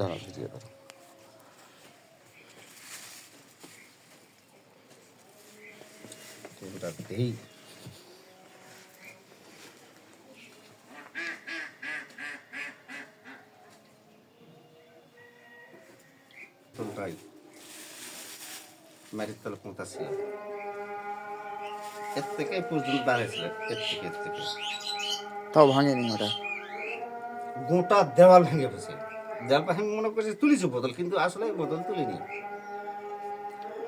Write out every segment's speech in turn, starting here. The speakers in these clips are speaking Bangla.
দাঁড়া ভিডিও দাঁড়া ওটা দেই তোলটাই মারির তলে পৌঁছাছি এর থেকে এই পর্যন্ত দাঁড়িয়েছিল এর থেকে এর থেকে তাও ভাঙেনি ওটা গোটা দেওয়াল ভেঙে বসে দেওয়াল ভেঙে মনে করছে তুলিছে বোতল কিন্তু আসলে বোতল তুলিনি।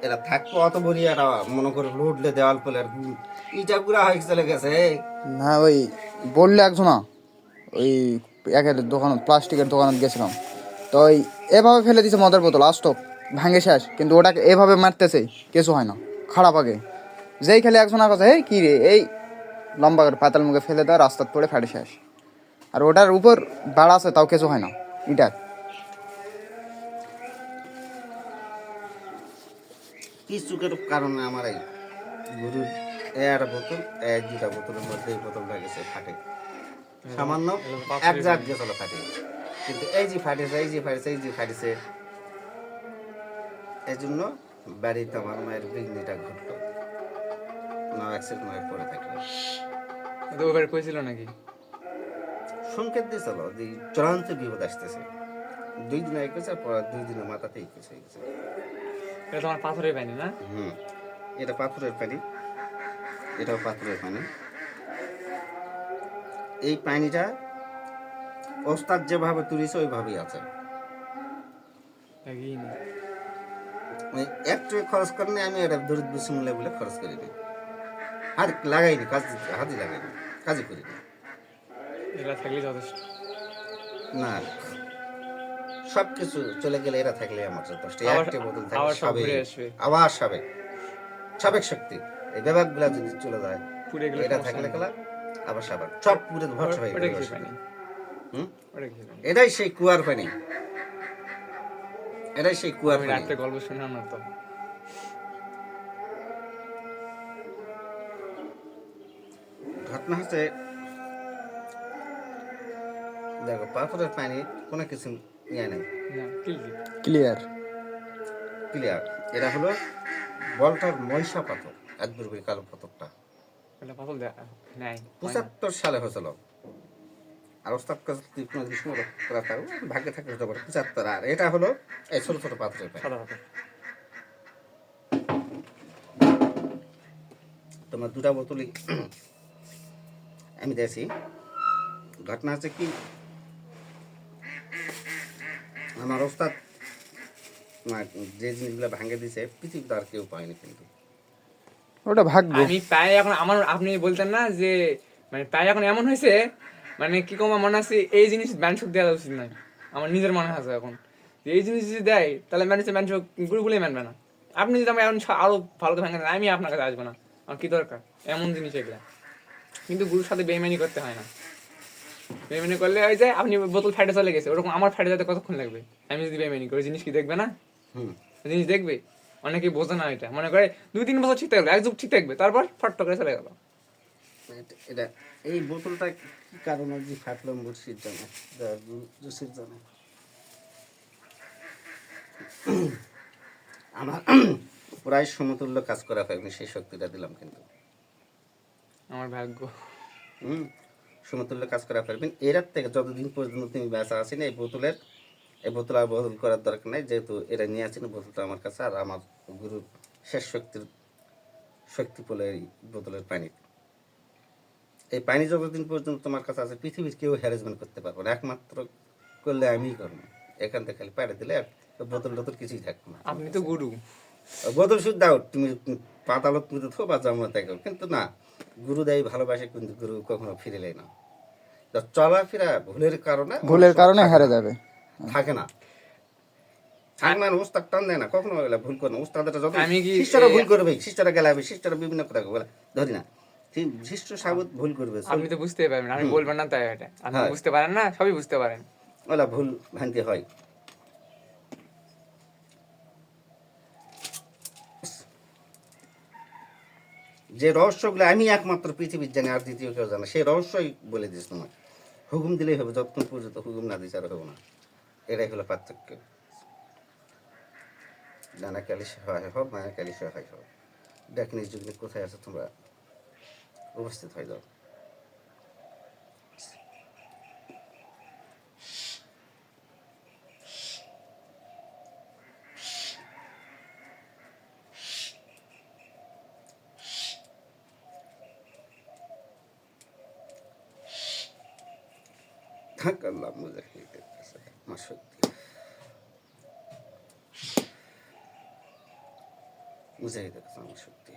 এরা থাকতো অত বড়ি এরা মনে করে লুটলে দেওয়াল পেলে আর ইটা গুড়া হয়ে চলে গেছে না, ওই বললে একজন ওই একের দোকান প্লাস্টিকের দোকানে গেছিলাম। তো ওই এভাবে ফেলে দিছে মদের বোতল আসতো ভাঙে শেষ, কিন্তু ওটাকে এভাবে মারতেছে, কিছু হয় না, খারাপ আগে। যেই খেলে একজন আগে এই কী রে, এই লম্বা করে পাতাল মুখে ফেলে দেওয়া, রাস্তার পড়ে ফেটে শেষ। আর ওটার উপর বাড়া আছে, তাও কিছু হয় না। ইটার কি চুকের কারণে আমার এই গরুর একটা বোতল এক দুটা বোতলের মধ্যে এই বোতলটা গেছে ফাটে। সামান্য এক জাত গেছিল ফাটে। কিন্তু এই যে ফাটেছে এই যে ফাটেছে এই যে ফাটেছে এই জন্য বাড়িতে আমার মায়ের বিঘ্নিটা ঘটলো। না অ্যাক্সিডেন্ট হয়ে পড়ে থাকল তো ওবার কইছিল নাকি? সংকেত দিয়েছিল যে চূড়ান্ত বিপদ আসতেছে। দুই দিন এক গেছে দুই দিনের মাথাতেই কিছু হয়ে গেছে। এটা তোমার পাথরের পানি না? হুম এটা পাথরের পানি। এটাও পাথরের পানি। এই পানিটা ওস্তাদ যেভাবে তুলিছে ওইভাবেই আছে। একই না। ওই একটু খরচ করিনি আমি এটা দরিদ্র বিসমুল্লাহ বলে খরচ করিনি। হাত লাগাইনি কাজ হাতই লাগাইনি কাজই করিনি। এগুলা থাকলে যথেষ্ট। না সব কিছু চলে গেলে এরা থাকলে আমার যথেষ্ট। একটা বোতল থাকলে সব আবার সবে সাবেক শক্তি। এই বিভাগগুলা যদি চলে যায় গেলে এটা থাকলে। খেলা আবার সাবান সব পুরে ভরসা হয়ে গেল এটাই সেই কুয়ার পানি। এটাই সেই কুয়ার পানি। রাত্রে গল্প শুনলাম না তো। ঘটনা হচ্ছে দেখো পাথরের পানি কোনো কিছু ইয়ে নেই? ক্লিয়ার ক্লিয়ার এটা হলো বলটার মহিষা পাথর করে কালো পাথরটা। পঁচাত্তর সালে হয়েছিল। আর ওস্তাদ কাছে তুই কোনো কিছু করা থাকো ভাগ্যে থাকলে হতে পারে। পঁচাত্তর আর এটা হলো এই ছোট ছোট পাথরের পানি। তোমার দুটা বোতলই আমি দিয়েছি। ঘটনা হচ্ছে কি আমার ওস্তাদ যে জিনিসগুলো ভাঙে দিছে পৃথিবীতে আর কেউ পায়নি কিন্তু। ওটা ভাগ্য। আমি প্রায় এখন আমার আপনি বলতেন না যে মানে প্রায় এখন এমন হয়েছে মানে কি কমা মনে আছে এই জিনিস ম্যানসুক দেওয়া উচিত নয় আমার নিজের মনে আছে এখন। এই জিনিস যদি দেয় তাহলে ম্যানেজে ম্যানসুক গুরুগুলোই মানবে না। আপনি যদি আমার এখন আরও ভালো করে ভাঙেন আমি আপনার কাছে আসব না। আমার কি দরকার? এমন জিনিস এগুলা। কিন্তু গুরুর সাথে বেইমানি করতে হয় না। বেইমানি করলে ওই যে আপনি বোতল ফাটে চলে গেছে। ওরকম আমার ফাটে যেতে কতক্ষণ লাগবে? আমি যদি বেইমানি করি জিনিস কি দেখবে না? হুম। জিনিস দেখবে? অনেকে বোঝে না এটা। মনে করে দুই তিন বছর ঠিক থাকবে এক যুগ ঠিক থাকবে তারপর ফট করে চলে গেল। এটা- এটা এই বোতলটা কি কারণে যে ফাটলো মুর্শিদ জানে? জুসির জানে? আমার প্রায় সমতুল্য কাজ করা হয়নি সেই শক্তিটা দিলাম কিন্তু। আমার ভাগ্য। হুম। সমতুল্য কাজ করা পারবেন এরার থেকে যতদিন পর্যন্ত তুমি বেঁচা আছেন, এই বোতলের এই বোতল আর বদল করার দরকার নাই। যেহেতু এরা নিয়ে আছেন বোতলটা আমার কাছে আর আমার গুরুর শেষ শক্তির শক্তি বলে এই বোতলের পানি। এই পানি যতদিন পর্যন্ত তোমার কাছে আছে, পৃথিবীর কেউ হ্যারাসমেন্ট করতে পারবে না। একমাত্র করলে আমিই করব। এখান থেকে খালি পাড়ে দিলে বোতল টোতল কিছুই থাকবে না। আপনি তো গুরু। শুদ্ধ দাও তুমি পাতালত কিন্তু না ভালোবাসে কিন্তু গুরু কখনো ফিরে না। চলাফেরা ভুলের কারণে ভুলের কারণে হেরে যাবে। থাকে না। উস্তাদ টান দেয় না কখনো ভুল করে না। উস্তাদটা যত আমি কি- শিষ্যরা ভুল করবে শিষ্যরা শিষ্যরা বিভিন্ন কথা বলে ধরি না। ঠিক শিষ্য সাবুত ভুল করবে আপনি তো বুঝতে পারবেন আপনি বলবেন না তাই এটা। আপনি হ্যাঁ। বুঝতে পারেন না সবই বুঝতে পারেন। ওলা ভুল ভ্রান্তি হয়। যে রহস্যগুলো আমি একমাত্র পৃথিবীর জানি আর দ্বিতীয় কেউ জানে সেই রহস্যই বলে দিস তোমাকে হুকুম দিলেই হবে, যতক্ষণ পর্যন্ত হুকুম না দিস আর হবে না। এটাই হলো পার্থক্য। ডানা কালি সহায় হোক মায়া কালি সহায় হোক ডাকিনি যুগনি কোথায় আছে তোমরা? উপস্থিত হয়ে যাও। আল্লাহ মুজাহিদের কাছে আমার শক্তি মুজাহিদের কাছে আমার শক্তি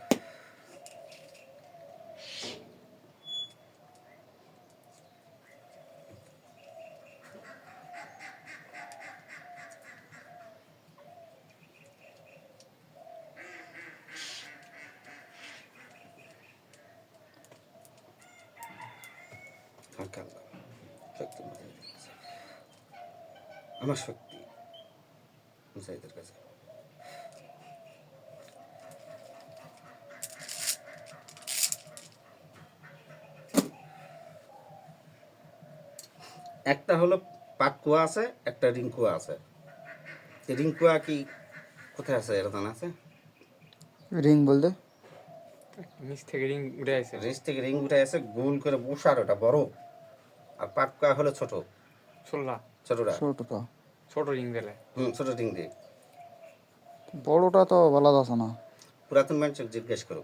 থাক আল্লাহ শক্তি মুজাহিদের কাছে আমার শক্তি মুজাহিদের কাছে। একটা হলো পাকুয়া আছে একটা রিঙ্কুয়া আছে। রিঙ্কুয়া কি কোথায় আছে এরা জানা আছে? রিং বলতে? নিচ থেকে রিং উঠে আছে রেস থেকে রিং উঠে আছে গোল করে বসার ওটা বড়। আর হলো ছোট। ছোলা ছোটটা? ছোটটা ছোট রিং দিলে। হুম ছোট রিং দিয়ে। বড়টা তো বলা যাচ্ছে না। পুরাতন মানুষ জিজ্ঞেস করো।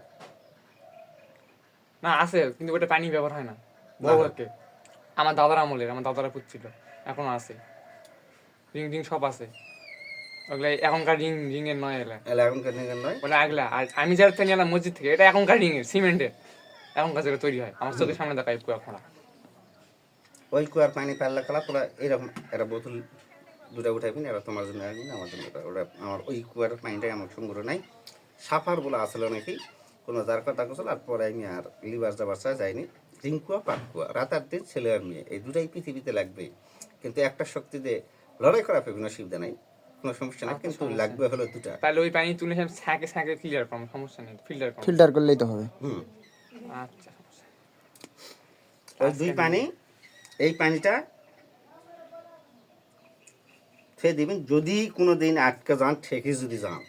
না আছে কিন্তু ওটা পানি ব্যবহার হয় না। আমার দাদার আমলের আমার দাদারা পুচ্ছিল এখনও আছে। রিং রিং সব আছে। ওগুলা এখনকার রিং রিং এর নয় এলা। এলা এখনকার রিং নয়? ওটা আগলা। আর আমি যারা থেকে নিলাম মসজিদ থেকে এটা এখনকার রিং এর সিমেন্টের। এখনকার যেটা তৈরি হয়। আমার চোখের সামনে দেখায় এখন খোঁড়া। ওই কুয়ার পানি পাল্লা খেলা পুরা এরকম একটা বোতল দুটা উঠাইবেন এরা তোমার জন্য আনবেন আমার জন্য ওটা আমার ওই কুয়ার পানিটাই আমার সংগ্রহ নাই। সাফার বলে আসলে নাকি কোনো যার কথা করছিল আর পরে আমি আর লিভার যাবার চা যাইনি। রিঙ্কুয়া পাটকুয়া রাত আর দিন ছেলে আর মেয়ে এই দুটাই পৃথিবীতে লাগবে কিন্তু একটা শক্তি দিয়ে লড়াই করা কোনো অসুবিধা নাই কোনো সমস্যা নাই কিন্তু লাগবে হলো দুটা। তাহলে ওই পানি তুলে আমি ছাঁকে ছাঁকে ফিল্টার করব সমস্যা নেই ফিল্টার করব। ফিল্টার করলেই তো হবে। হুম। আচ্ছা। ওই দুই পানি এই পানিটা ফেলে দিবেন। যদি কোনো দিন আটকে যান ঠেকে যদি যান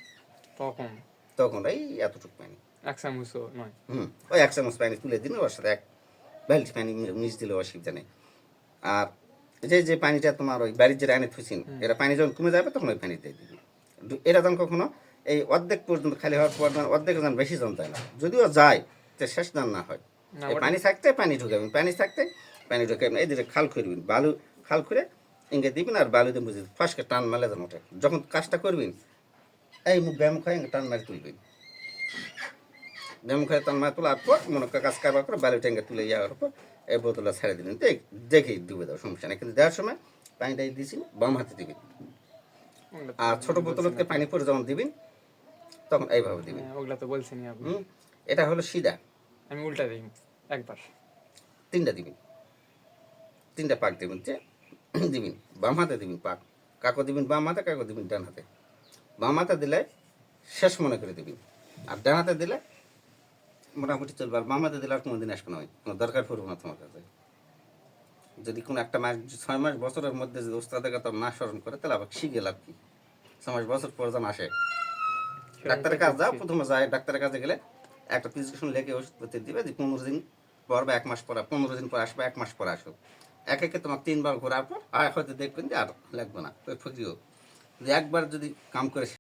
তখন? তখন এই এতটুকু পানি। এক চামচও নয়। হুম ওই এক চামচ পানি তুলে দিন ওর সাথে এক বালতি পানি মিশ দিলে অসুবিধা নেই। আর যে যে পানিটা তোমার ওই বাড়ির যে রানে থুইছেন এটা পানি যখন কমে যাবে তখন ওই পানি দিয়ে দিবি। দু- এটা যখন কখনো এই অর্ধেক পর্যন্ত খালি হওয়ার পর যখন অর্ধেক যখন বেশি জন যায় না যদিও যায় তো শেষ দান না হয়। পানি থাকতে পানি ঢুকাবেন পানি থাকতে পানি ঢুকাবেন এই দিকে খাল করবেন বালু খাল করে ইঙ্গে দিবেন আর বালু দিয়ে বুঝে ফার্স্টকে টান মারলে যেন ওঠে। যখন কাজটা করবেন এই মুখ ব্যায়াম খাই টান মারি তুলবেন। ব্যায়াম খাই টান মারি তোলার পর মনে কাজ কারবার করে বালু ট্যাঙ্গে তুলে যাওয়ার পর এই বোতলটা ছেড়ে দিলেন। দেখ দেখেই ডুবে দাও সমস্যা নেই। কিন্তু দেওয়ার সময় পানিটা দিয়েছি বাম হাতে দিবেন। আর ছোট বোতলতে পানি পরে যখন দিবেন তখন এইভাবে দিবেন। হ্যাঁ, ওগুলা তো বলছেনই আপনি। এটা হলো সিধা। আমি উল্টা দিই একবার। তিনটা দিবেন। তিনটা পাক দিবেন যে দিবেন বাম হাতে দিবেন পাক। কাকো দিবেন বাম হাতে কাকো দিবেন ডান হাতে। বাম হাতে দিলে শেষ মনে করে দিবেন। আর ডান হাতে দিলে মোটামুটি চলবে। আর বাম হাতে দিলে আর কোনো দিন আসবে না ওই। কোনো দরকার পড়বে না তোমার কাছে। যদি কোনো একটা মাস ছয় মাস বছরের মধ্যে যদি ওস্তাদের কথা না স্মরণ করে তাহলে আবার শিখে লাভ কি? ছয় মাস বছর পর যখন আসে। ডাক্তারের কাছে যাও প্রথমে যায় ডাক্তারের কাছে গেলে একটা প্রেসক্রিপশন লেখে ওষুধপত্র দিবে যে পনেরো দিন পর বা এক মাস পর পনেরো দিন পর আসবে এক মাস পর আসো এক একে তোমার তিনবার ঘোরার পর আর হয়তো দেখবেন যে আর লাগবে না। ফকিও যে একবার যদি কাম করে